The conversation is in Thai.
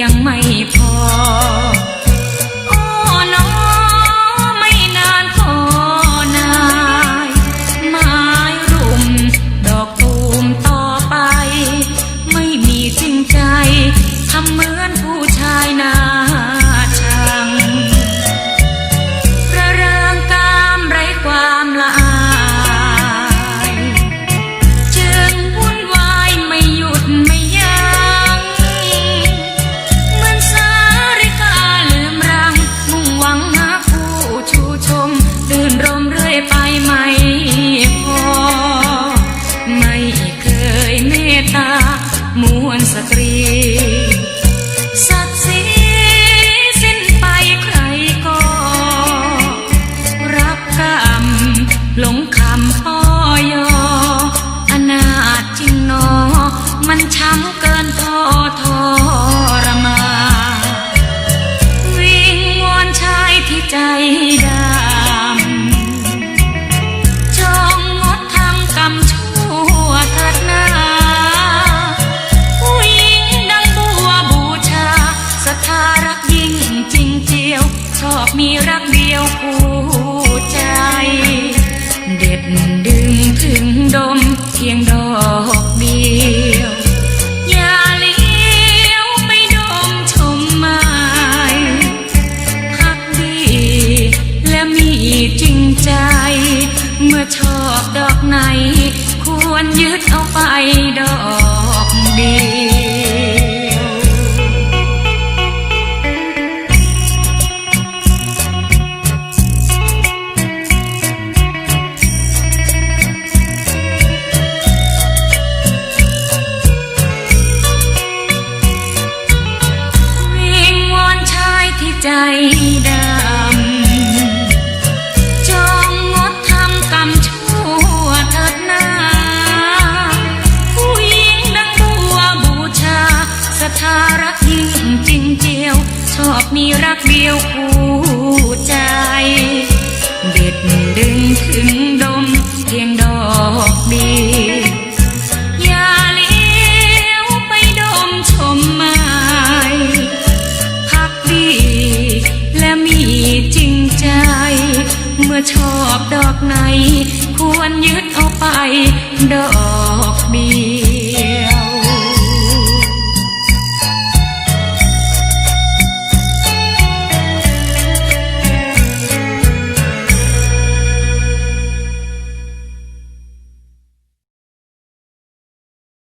ยังไม่พอโอ้น้อไม่นานก็นายไม้รุมดอกตูมต่อไป ไม่มีจริงใจทำเหมือนผู้ชายนาย รักเดียวคู่ใจ เด็ดดึงถึงดมเพียงดอกเดียว อย่าเลี้ยวไปดมชมไม้พักดีและมีจริงใจ เมื่อชอบดอกไหน ควรยึดเอาไปดอกเดียว ใจดำจงงดทำกรรมชั่วเถิดนาผู้หญิงดังบัวบูชาศรัทธารักยิ่งจริงเจียว ชอบมีรักเดียวคู่ใจ เด็ดดึงถึงด ควรยึดเอาไปดอกเดี